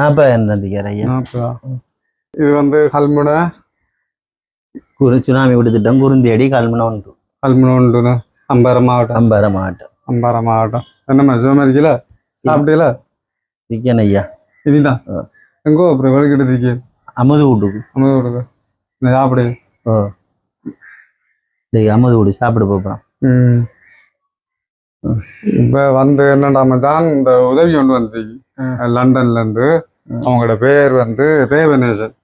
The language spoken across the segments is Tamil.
நாற்பதாயிரம் தந்திக்கார் ஐயா நாற்பதா? இது வந்து கல்முனை? குரு சுனாமி விடுத்திட்டம் குருந்தியடி கல்முனை ஒன்று கல்முனை உண்டுன்னு அம்பாறை மாவட்டம். அம்பாறை மாவட்டம். அம்பாறை மாவட்டம். என்னம்மா சிவமரிக்கல சாப்பிட்டீங்களா விற்கணும் ஐயா. இதுதான். எங்கோ அப்புறம் வெளிக்கிட்டு இருக்கீங்க? அமுது வீட்டுக்கு. அமுது விடுங்க நான் சாப்பிடு? ஓ டேய் அமுது வீடு சாப்பிட போகிறோம் ம். இப்ப வந்து என்னடா மச்சான் இந்த உதவி ஒன்று வந்து லண்டன்ல இருந்து. ம். அவங்களோட பேர் வந்து தேவநேசன்.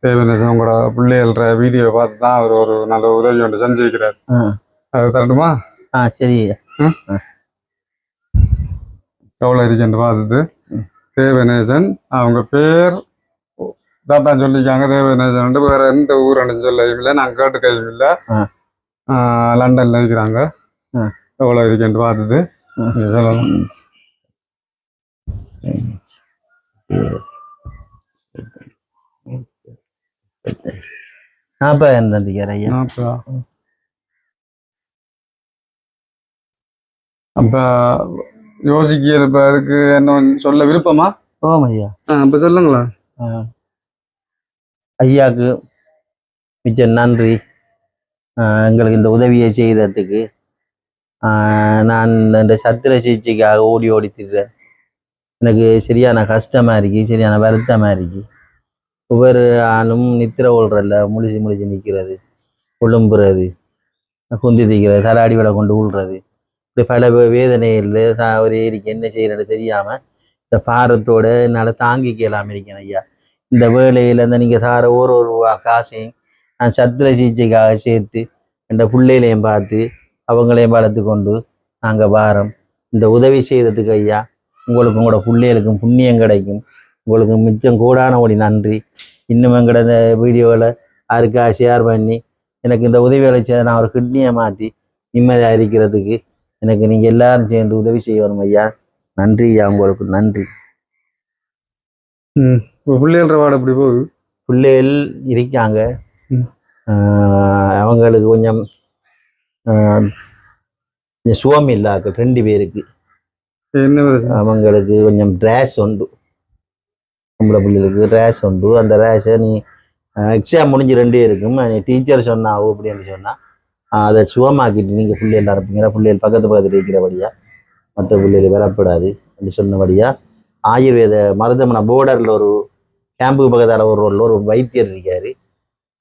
தேவநேசன் உங்களோட பிள்ளைகள வீடியோ பார்த்து தான் அவர் ஒரு நல்ல உதவி ஒன்று செஞ்சிருக்கிறார். அது தரட்டுமா? ஆ சரி. எவ்வளோ இருக்கின்ற பார்த்தது தேவநேசன் அவங்க பேர் தான் சொல்லிக்காங்க தேவநேசன் வேற எந்த ஊரன்னு சொல்ல இல்லை நாங்கள் கேட்டு கையும் இல்லை. லண்டன்ல இருக்கிறாங்க. எவ்வளோ ஆ. நீங்க சொல்லலாம். நாற்பதாயிரம் தந்திக்கார் ஐயா நாற்பதா? அப்ப யோசிக்க இப்ப அதுக்கு என்ன சொல்ல விருப்பமா? ஓம் ஐயா அப்ப சொல்லுங்களேன் ஆ. ஐயாவுக்கு மிச்ச நன்றி. எங்களுக்கு இந்த உதவியை செய்ததுக்கு. நான் இந்த சத்திர சிகிச்சைக்காக ஓடி ஓடி திரிறேன். எனக்கு சரியான கஷ்டமா இருக்கு சரியான வருத்தமா இருக்கு. ஒவ்வொரு ஆளும் நித்திர கொள்றதில்ல முழிச்சு முழிச்சு நிற்கிறது கொழும்புறது குந்தி தீக்கிறது தலாடி விட கொண்டு உள்றது. இப்படி பல வே- ஒரு ஏரிக்கு என்ன செய்யறது தெரியாம இந்த பாரத்தோட என்னால் தாங்கிக்க இல்லாமல் இருக்கேன் ஐயா. இந்த வேலையில் இந்த நீங்கள் தார ஒரு ஒரு ரூபா காசையும் நான் சத்திர சிகிச்சைக்காக சேர்த்து என்ற பிள்ளைகளையும் பார்த்து அவங்களையும் வளர்த்து கொண்டு நாங்கள் பாரம் இந்த உதவி செய்ததுக்கு ஐயா உங்களுக்கு உங்களோட பிள்ளைகளுக்கும் புண்ணியம் கிடைக்கும். உங்களுக்கு மிச்சம் கூடான ஒடி நன்றி. இன்னும் எங்கட இந்த வீடியோவில் யாருக்கா ஷேர் பண்ணி எனக்கு இந்த உதவி அளிச்சதை நான் ஒரு கிட்னியை மாற்றி நிம்மதியாக இருக்கிறதுக்கு எனக்கு நீங்கள் எல்லாரும் சேர்ந்து உதவி செய்யணும் ஐயா. நன்றி ஐயா உங்களுக்கு நன்றி. இப்ப பிள்ளைகள வாட எப்படி போகுது? பிள்ளைகள் இருக்காங்க. ம். அவங்களுக்கு கொஞ்சம் சுகம் இல்லாக்க ரெண்டு பேருக்கு. அவங்களுக்கு கொஞ்சம் ரேஷ் உண்டு. பொம்பளை பிள்ளைகளுக்கு ரேஷ் உண்டு. அந்த ரேஷை நீ எக்ஸாம் முடிஞ்சு ரெண்டு இருக்கும் டீச்சர் சொன்னாவோ அப்படின்னு சொன்னால் அதை சுகமாக்கிட்டு நீங்கள் பிள்ளைகள் அனுப்புங்கிற பிள்ளைகள் பக்கத்து பக்கத்தில் இருக்கிறபடியாக மற்ற பிள்ளைகள் வரப்படாது. அப்படி சொன்னபடியாக ஆயுர்வேத மருத்துவமனை போர்டரில் ஒரு கேம்புக்கு பக்கத்தால் ஒரு ரோட்டில் ஒரு வைத்தியர் இருக்கார்.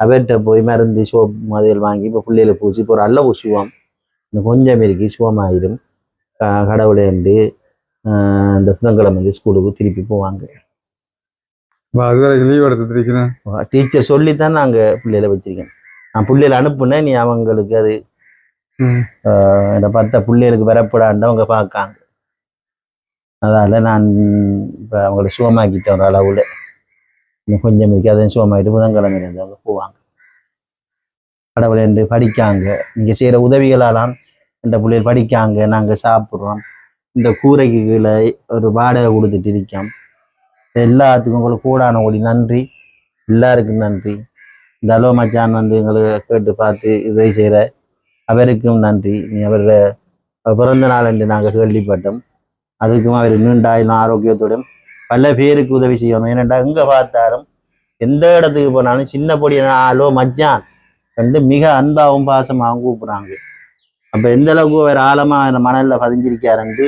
அவர்கிட்ட போய் மருந்து சோப் மாதிரிகள் வாங்கி இப்போ பிள்ளைகளை பூசி இப்போ ஒரு அல்ல சுவம் இன்னும் கொஞ்சம் இருக்கு சுகமாயிரும். க- கடவுளேண்டு இந்த புதன்கிழமை ஸ்கூலுக்கு திருப்பி போவாங்க. லீவ் டீச்சர் சொல்லி தான் நாங்கள் பிள்ளைகளை வச்சிருக்கேன். நான் பிள்ளைகளை அனுப்புனேன் நீ அவங்களுக்கு அது இந்த பத்த பிள்ளைகளுக்கு வரப்படாண்டு அவங்க பார்க்காங்க. அதால் நான் இப்போ அவங்கள சுகமாக்கிட்டேன் ஒரு அளவில். இன்னும் கொஞ்சம் இருக்கு அதையும் சுகமாக்கிட்டு புதன்கிழமை இருந்து அவங்க போவாங்க. கடவுளை என்று படிக்காங்க. நீங்கள் செய்கிற உதவிகளாலாம் இந்த பிள்ளைகள் படிக்காங்க நாங்கள் சாப்பிட்றோம். இந்த கூரைக்கு கீழே ஒரு வாடகை கொடுத்துட்டு இருக்கோம். எல்லாத்துக்கும் உங்களுக்கு கூடான ஒளி நன்றி. எல்லாருக்கும் நன்றி. இந்த அலோ மச்சான் வந்து எங்களை கேட்டு பார்த்து உதவி செய்கிற அவருக்கும் நன்றி. நீ அவரை பிறந்த நாள் என்று நாங்கள் கேள்விப்பட்டோம். அதுக்கும் அவர் நீண்டாயிலும் ஆரோக்கியத்துடன் பல பேருக்கு உதவி செய்யணும். ஏனெண்டா எங்கே பார்த்தாலும் எந்த இடத்துக்கு போனாலும் சின்ன பொடிய அலோ மச்சான் கண்டு மிக அன்பாகவும் பாசமாகவும் கூப்பிட்றாங்க. அப்போ எந்த அளவுக்கு அவர் ஆழமாக அந்த மணலில் பதிஞ்சிருக்காருன்ட்டு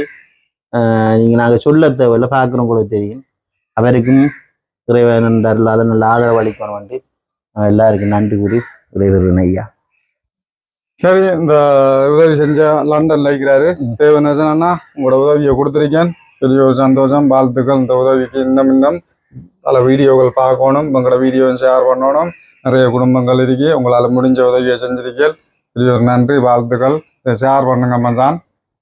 நீங்கள் நாங்கள் சொல்ல தேவையில்ல பார்க்குறவங்களுக்கு தெரியும். அவருக்கும் இறைவன் அருளால் நல்ல ஆதரவு அளிக்கணும் வந்து எல்லாருக்கும் நன்றி கூறி விடைபெறுகிறேன் ஐயா. சரி இந்த உதவி செஞ்ச லண்டன்ல இருக்கிறாரு. தேவநேசன் அண்ணா உங்களோட உதவியை கொடுத்துருக்கேன். பெரிய ஒரு சந்தோஷம் வாழ்த்துக்கள். இந்த உதவிக்கு இன்னும் இன்னும் பல வீடியோக்கள் பார்க்கணும். உங்களோட வீடியோவை ஷேர் பண்ணணும். நிறைய குடும்பங்கள் இருக்கு. உங்களால் முடிஞ்ச உதவியை செஞ்சிருக்கீர்கள். பெரிய ஒரு நன்றி வாழ்த்துக்கள். ஷேர் பண்ணுங்க மச்சான்.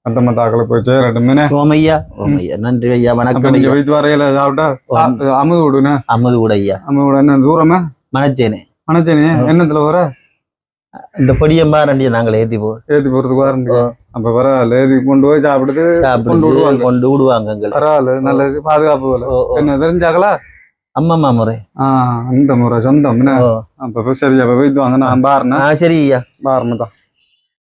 மற்ற மத்தாக்களை போய் சேரட்டுமே ஓமையா ஓமையா நன்றி ஐயா. வணக்கம் நீங்க வீட்டு வரையில சாப்பிட்டா அமுது விடுனே அமுது கூட ஐயா. அமுது விட. என்ன தூரமா? மனச்சேனே அணைச்சனே என்னத்துல வர? இந்த பொடியம்பா ரெண்டியை நாங்கள் ஏற்றி போ ஏத்தி போறதுக்கு வரண்டு. அப்ப பரவாயில்ல. ஏத்தி கொண்டு போய் சாப்பிடுறது கொண்டு விடுவாங்க. கொண்டு விடுவாங்க பரவாயில்ல. நல்ல பாதுகாப்பு. என்ன தெரிஞ்சாங்களா? அம்மம்மா முறை. ஆ அந்த முறை சொந்தம். அப்ப சரி அப்ப போயிட்டு வாங்க. நான் ஆ சரி ஐயா. பாருமா தான்